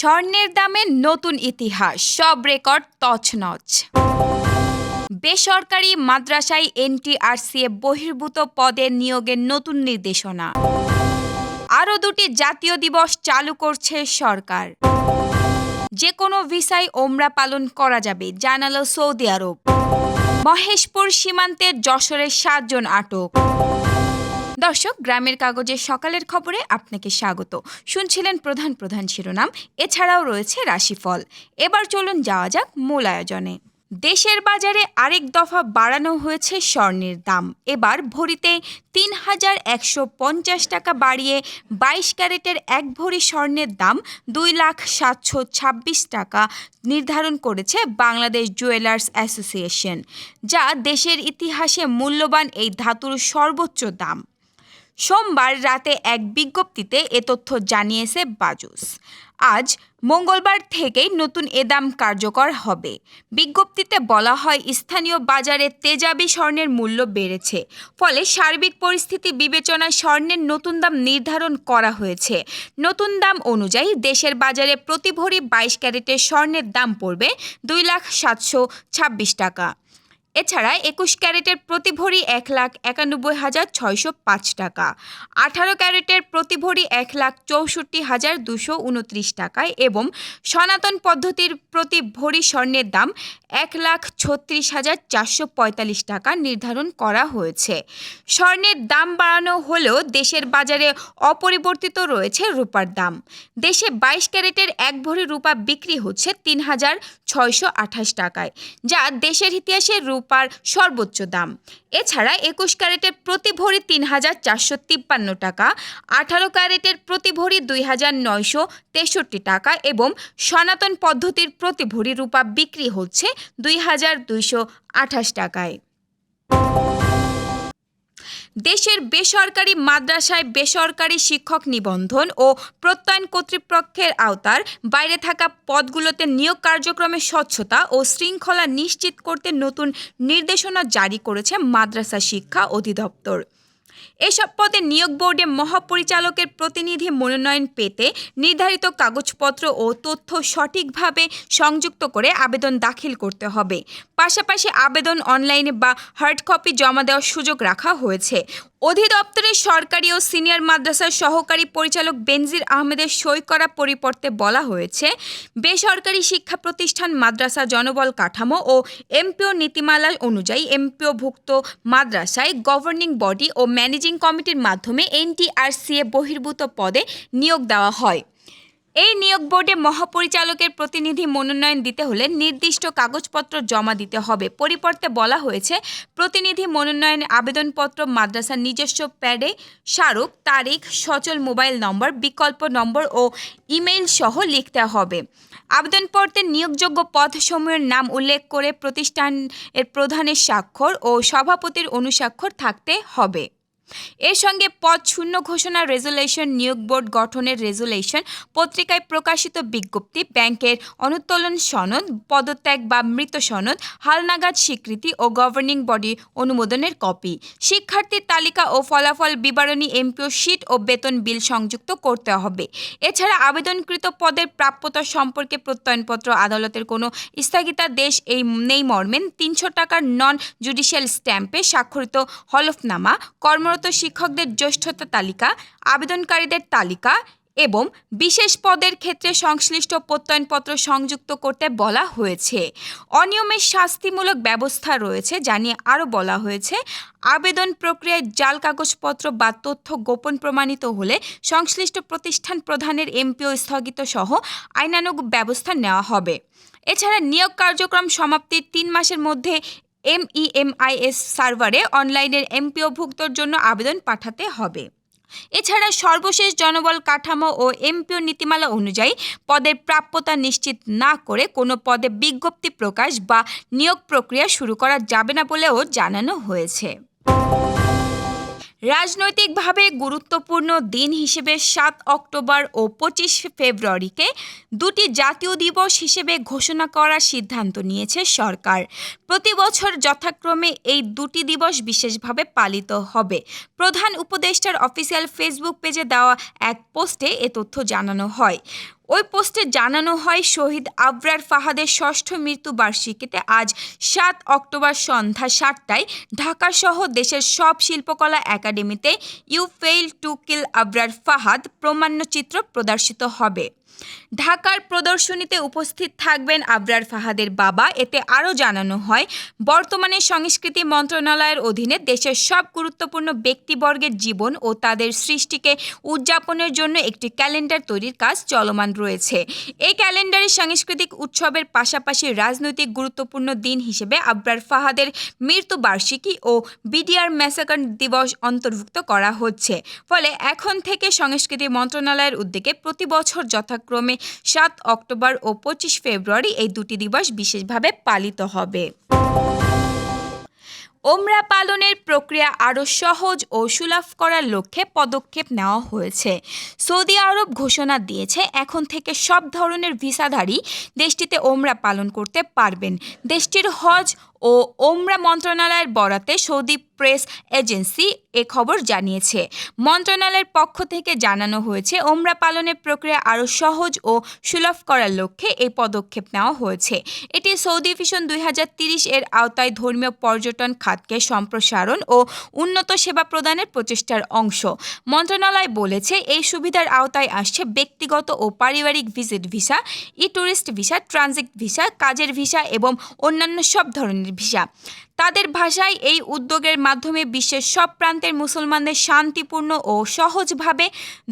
স্বর্ণের দামে নতুন ইতিহাস, সব রেকর্ড তছনছ। বেসরকারি মাদ্রাসায় এনটিআরসিএ বহির্ভূত পদে নিয়োগের নতুন নির্দেশনা। আরও দুটি জাতীয় দিবস চালু করছে সরকার। যে কোনো ভিসায় ওমরা পালন করা যাবে, জানালো সৌদি আরব। মহেশপুর সীমান্তে যশোরের সাতজন আটক। দর্শক, গ্রামের কাগজের সকালের খবরে আপনাকে স্বাগত। শুনছিলেন প্রধান প্রধান শিরোনাম, এছাড়াও রয়েছে রাশিফল। এবার চলুন যাওয়া যাক মূল আয়োজনে। দেশের বাজারে আরেক দফা বাড়ানো হয়েছে স্বর্ণের দাম। এবার ভরিতে তিন হাজার একশো পঞ্চাশ টাকা বাড়িয়ে বাইশ ক্যারেটের এক ভরি স্বর্ণের দাম দুই লাখ সাতশো ছাব্বিশ টাকা নির্ধারণ করেছে বাংলাদেশ জুয়েলার্স অ্যাসোসিয়েশন, যা দেশের ইতিহাসে মূল্যবান এই ধাতুর সর্বোচ্চ দাম। সোমবার রাতে এক বিজ্ঞপ্তিতে এ তথ্য জানিয়েছে বাজুস। আজ মঙ্গলবার থেকেই নতুন এ দাম কার্যকর হবে। বিজ্ঞপ্তিতে বলা হয়, স্থানীয় বাজারে তেজাবি স্বর্ণের মূল্য বেড়েছে, ফলে সার্বিক পরিস্থিতি বিবেচনায় স্বর্ণের নতুন দাম নির্ধারণ করা হয়েছে। নতুন দাম অনুযায়ী দেশের বাজারে প্রতি ভরি বাইশ ক্যারেটের স্বর্ণের দাম পড়বে দুই লাখ সাতশো ছাব্বিশ টাকা। এছাড়া একুশ ক্যারেটের প্রতি ভরি এক লাখ একানব্বই হাজার ছয়শো পাঁচ টাকা। আঠারো ক্যারেটের প্রতি ভরি এক লাখ চৌষট্টি হাজার দুশো উনত্রিশ টাকায় এবং সনাতন পদ্ধতির প্রতি ভরি স্বর্ণের দাম এক লাখ ছত্রিশ হাজার চারশো পঁয়তাল্লিশ টাকা নির্ধারণ করা হয়েছে। স্বর্ণের দাম বাড়ানো হলেও দেশের বাজারে অপরিবর্তিত রয়েছে রূপার দাম। দেশে বাইশ ক্যারেটের এক ভরি রূপা বিক্রি হচ্ছে তিন হাজার ছয়শো আঠাশ টাকায়, যা দেশের ইতিহাসে রূপার সর্বোচ্চ দাম। এছাড়া একুশ ক্যারেটের প্রতি ভরি তিন হাজার চারশো তিপ্পান্ন টাকা, আঠারো ক্যারেটের প্রতি ভরি দুই হাজার নয়শো তেষট্টি টাকা এবং সনাতন পদ্ধতির প্রতি ভরি রূপা বিক্রি হচ্ছে দুই হাজার দুইশো আঠাশ টাকায়। দেশের বেসরকারি মাদ্রাসায় বেসরকারি শিক্ষক নিবন্ধন ও প্রত্যয়ন কর্তৃপক্ষের আওতার বাইরে থাকা পদগুলোতে নিয়োগ কার্যক্রমে স্বচ্ছতা ও শৃঙ্খলা নিশ্চিত করতে নতুন নির্দেশনা জারি করেছে মাদ্রাসা শিক্ষা অধিদপ্তর। এসব পদে নিয়োগ বোর্ডে মহাপরিচালকের প্রতিনিধি মনোনয়ন পেতে নির্ধারিত কাগজপত্র ও তথ্য সঠিকভাবে সংযুক্ত করে আবেদন দাখিল করতে হবে। পাশাপাশি আবেদন অনলাইনে বা হার্ড কপি জমা দেওয়ার সুযোগ রাখা হয়েছে। অধিদপ্তরের সরকারি ও সিনিয়র মাদ্রাসার সহকারী পরিচালক বেনজির আহমেদের সই করা পরিবর্তে বলা হয়েছে, বেসরকারি শিক্ষা প্রতিষ্ঠান মাদ্রাসা জনবল কাঠামো ও এমপিও নীতিমালা অনুযায়ী এমপিওভুক্ত মাদ্রাসায় গভর্নিং বডি ও ম্যানেজিং কমিটির মাধ্যমে এনটিআরসিএ বহির্ভূত পদে নিয়োগ দেওয়া হয়। এই নিয়োগ বোর্ডে মহাপরিচালকের প্রতিনিধি মনোনয়ন দিতে হলে নির্দিষ্ট কাগজপত্র জমা দিতে হবে। পরিবর্তে বলা হয়েছে, প্রতিনিধি মনোনয়ন আবেদনপত্র, মাদ্রাসার নিজস্ব প্যাডে স্মারক, তারিখ, সচল মোবাইল নম্বর, বিকল্প নম্বর ও ইমেইল সহ লিখতে হবে। আবেদনপত্রে নিয়োগযোগ্য পদসমূহের নাম উল্লেখ করে প্রতিষ্ঠানের প্রধানের স্বাক্ষর ও সভাপতির অনুস্বাক্ষর থাকতে হবে। এর সঙ্গে পদ শূন্য ঘোষণা রেজুলেশন নিয়োগ বোর্ড গঠনের রেজুলেশন পত্রিকায় প্রকাশিত বিজ্ঞপ্তি, ব্যাংকের অনুত্তোলন সনদ, পদত্যাগ বা মৃত সনদ, হালনাগাদ স্বীকৃতি ও গভর্নিং বডি অনুমোদনের কপি। শিক্ষার্থীর তালিকা ও ফলাফল বিবরণী, এমপিও শিট ও বেতন বিল সংযুক্ত করতে হবে। এছাড়া আবেদনকৃত পদের প্রাপ্যতা সম্পর্কে প্রত্যয়নপত্র, আদালতের কোনো স্থগিতাদেশ এই নেই মর্মেন তিনশো টাকার নন জুডিশিয়াল স্ট্যাম্পে স্বাক্ষরিত হলফনামা, কর্মরত শিক্ষকদের জ্যেষ্ঠতা তালিকা, আবেদনকারীদের তালিকা এবং বিশেষ পদের ক্ষেত্রে সংশ্লিষ্ট প্রত্যয়নপত্র সংযুক্ত করতে বলা হয়েছে। অনিয়মের শাস্তিমূলক ব্যবস্থা রয়েছে জানিয়ে আরও বলা হয়েছে, আবেদন প্রক্রিয়ায় জাল কাগজপত্র বা তথ্য গোপন প্রমাণিত হলে সংশ্লিষ্ট প্রতিষ্ঠান প্রধানের এমপিও স্থগিত সহ আইনানুগ ব্যবস্থা নেওয়া হবে। এছাড়া নিয়োগ কার্যক্রম সমাপ্তির তিন মাসের মধ্যে এমইএমআইএস সার্ভারে অনলাইনের এমপিওভুক্তর জন্য আবেদন পাঠাতে হবে। এছাড়া সর্বশেষ জনবল কাঠামো ও এমপিও নীতিমালা অনুযায়ী পদের প্রাপ্যতা নিশ্চিত না করে কোনো পদে বিজ্ঞপ্তি প্রকাশ বা নিয়োগ প্রক্রিয়া শুরু করা যাবে না বলেও জানানো হয়েছে। রাজনৈতিকভাবে গুরুত্বপূর্ণ দিন হিসেবে সাত অক্টোবর ও পঁচিশ ফেব্রুয়ারিকে দুটি জাতীয় দিবস হিসেবে ঘোষণা করার সিদ্ধান্ত নিয়েছে সরকার। প্রতি বছর যথাক্রমে এই দুটি দিবস বিশেষভাবে পালিত হবে। প্রধান উপদেষ্টার অফিসিয়াল ফেসবুক পেজে দেওয়া এক পোস্টে এ তথ্য জানানো হয়। ওই পোস্টে জানানো হয়, শহীদ আবরার ফাহাদের ষষ্ঠ মৃত্যুবার্ষিকীতে আজ সাত অক্টোবর সন্ধ্যা সাতটায় ঢাকাসহ দেশের সব শিল্পকলা একাডেমিতে you fail to kill Abrar Fahad প্রমাণ্যচিত্র প্রদর্শিত হবে। ঢাকার প্রদর্শনীতে উপস্থিত থাকবেন আবরার ফাহাদের বাবা। এতে আরও জানানো হয়, বর্তমানে সংস্কৃতি মন্ত্রণালয়ের অধীনে দেশের সব গুরুত্বপূর্ণ ব্যক্তিবর্গের জীবন ও তাদের সৃষ্টিকে উদযাপনের জন্য একটি ক্যালেন্ডার তৈরির কাজ চলমান রয়েছে। এই ক্যালেন্ডারে সাংস্কৃতিক উৎসবের পাশাপাশি রাজনৈতিক গুরুত্বপূর্ণ দিন হিসেবে আবরার ফাহাদের মৃত্যুবার্ষিকী ও বিডিআর ম্যাসাকার দিবস অন্তর্ভুক্ত করা হচ্ছে। ফলে এখন থেকে সংস্কৃতি মন্ত্রণালয়ের উদ্যোগে প্রতি বছর যথাক্রমে সাত অক্টোবর ও পঁচিশ ফেব্রুয়ারি এই দুটি দিবস বিশেষভাবে পালিত হবে। ওমরা পালনের প্রক্রিয়া আরও সহজ ও সুলভ করার লক্ষ্যে পদক্ষেপ নেওয়া হয়েছে। সৌদি আরব ঘোষণা দিয়েছে, এখন থেকে সব ধরনের ভিসাধারী দেশটিতে ওমরা পালন করতে পারবেন। দেশটির হজ ও ওমরা মন্ত্রণালয়ের বরাতে সৌদি প্রেস এজেন্সি এ খবর জানিয়েছে। মন্ত্রণালয়ের পক্ষ থেকে জানানো হয়েছে, ওমরা পালনের প্রক্রিয়া আরও সহজ ও সুলভ করার লক্ষ্যে এই পদক্ষেপ নেওয়া হয়েছে। এটি সৌদি ভিশন দুই এর আওতায় ধর্মীয় পর্যটন খাতকে সম্প্রসারণ ও উন্নত সেবা প্রদানের প্রচেষ্টার অংশ। মন্ত্রণালয় বলেছে, এই সুবিধার আওতায় আসছে ব্যক্তিগত ও পারিবারিক ভিজিট ভিসা ই ট্যুরিস্ট ভিসা, ট্রানজিট ভিসা, কাজের ভিসা এবং অন্যান্য সব ধরনের ভিসা। তাদের ভাষায় এই উদ্যোগের মাধ্যমে বিশ্বের সব প্রান্তের মুসলমানদের শান্তিপূর্ণ ও সহজভাবে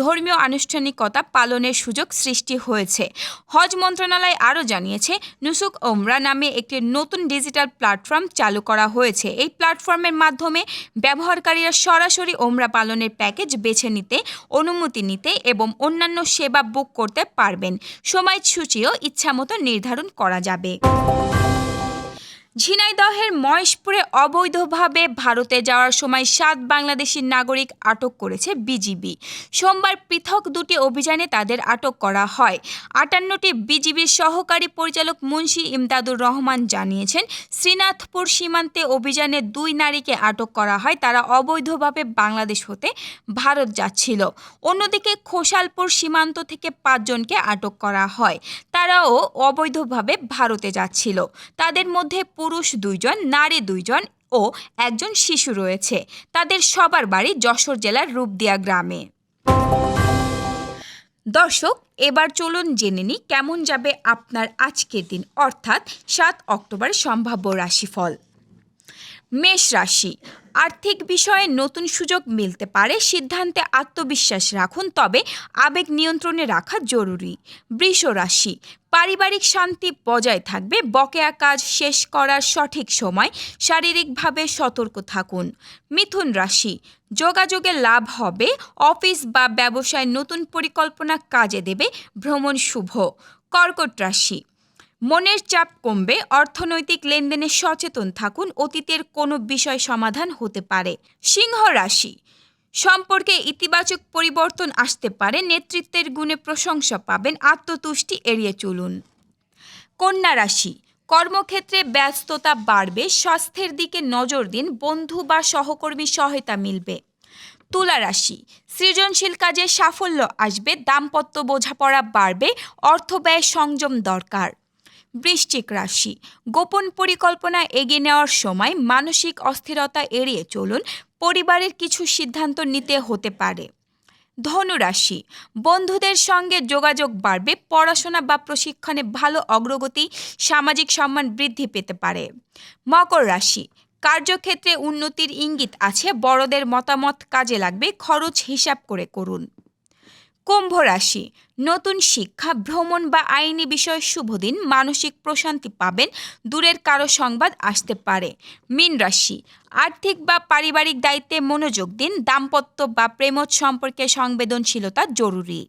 ধর্মীয় আনুষ্ঠানিকতা পালনের সুযোগ সৃষ্টি হয়েছে। হজ মন্ত্রণালয় আরও জানিয়েছে, নুসুক ওমরা নামে একটি নতুন ডিজিটাল প্ল্যাটফর্ম চালু করা হয়েছে। এই প্ল্যাটফর্মের মাধ্যমে ব্যবহারকারীরা সরাসরি ওমরা পালনের প্যাকেজ বেছে নিতে, অনুমতি নিতে এবং অন্যান্য সেবা বুক করতে পারবেন। সময়সূচিও ইচ্ছামতো নির্ধারণ করা যাবে। ঝিনাইদহের মহেশপুরে অবৈধভাবে ভারতে যাওয়ার সময় সাত বাংলাদেশি নাগরিক আটক করেছে বিজিবি। সোমবার পৃথক দুটি অভিযানে তাদের আটক করা হয়। আটান্নটি বিজিবির সহকারী পরিচালক মুন্সি ইমদাদুর রহমান জানিয়েছেন, শ্রীনাথপুর সীমান্তে অভিযানে দুই নারীকে আটক করা হয়। তারা অবৈধভাবে বাংলাদেশ হতে ভারত যাচ্ছিল। অন্যদিকে খোসালপুর সীমান্ত থেকে পাঁচজনকে আটক করা হয়। তারাও অবৈধভাবে ভারতে যাচ্ছিল। তাদের মধ্যে পুরুষ দুইজন, নারী দুইজন ও একজন শিশু রয়েছে। তাদের সবার বাড়ি যশোর জেলার রূপদিয়া গ্রামে। দর্শক, এবার চলুন জেনে নিই কেমন যাবে আপনার আজকের দিন, অর্থাৎ সাত অক্টোবর সম্ভাব্য রাশিফল। মেষ রাশি। আর্থিক বিষয়ে নতুন সুযোগ মিলতে পারে, সিদ্ধান্তে আত্মবিশ্বাস রাখুন, তবে আবেগ নিয়ন্ত্রণে রাখা জরুরি। বৃষ রাশি, পারিবারিক শান্তি বজায় থাকবে, বকেয়া কাজ শেষ করার সঠিক সময়, শারীরিকভাবে সতর্ক থাকুন। মিথুন রাশি, যোগাযোগে লাভ হবে, অফিস বা ব্যবসায় নতুন পরিকল্পনা কাজে দেবে, ভ্রমণ শুভ। কর্কট রাশি মনের চাপ কমবে, অর্থনৈতিক লেনদেনে সচেতন থাকুন, অতীতের কোনো বিষয় সমাধান হতে পারে। সিংহ রাশি, সম্পর্কে ইতিবাচক পরিবর্তন আসতে পারে, নেতৃত্বের গুণে প্রশংসা পাবেন, আত্মতুষ্টি এড়িয়ে চলুন। কন্যা রাশি, কর্মক্ষেত্রে ব্যস্ততা বাড়বে, স্বাস্থ্যের দিকে নজর দিন, বন্ধু বা সহকর্মী সহায়তা মিলবে। তুলা রাশি, সৃজনশীল কাজে সাফল্য আসবে, দাম্পত্য বোঝাপড়া বাড়বে অর্থ ব্যয় সংযম দরকার। বৃশ্চিক রাশি। গোপন পরিকল্পনা এগিয়ে নেওয়ার সময় মানসিক অস্থিরতা এড়িয়ে চলুন, পরিবারের কিছু সিদ্ধান্ত নিতে হতে পারে। ধনুরাশি বন্ধুদের সঙ্গে যোগাযোগ বাড়বে, পড়াশোনা বা প্রশিক্ষণে ভালো অগ্রগতি, সামাজিক সম্মান বৃদ্ধি পেতে পারে। মকর রাশি, কার্যক্ষেত্রে উন্নতির ইঙ্গিত আছে, বড়দের মতামত কাজে লাগবে, খরচ হিসাব করে করুন। কুম্ভ রাশি, নতুন শিক্ষা, ভ্রমণ বা আইনি বিষয় শুভ দিন, মানসিক প্রশান্তি পাবেন, দূরের কারও সংবাদ আসতে পারে। মীন রাশি, আর্থিক বা পারিবারিক দায়িত্বে মনোযোগ দিন, দাম্পত্য বা প্রেমজ সম্পর্কে সংবেদনশীলতা জরুরি।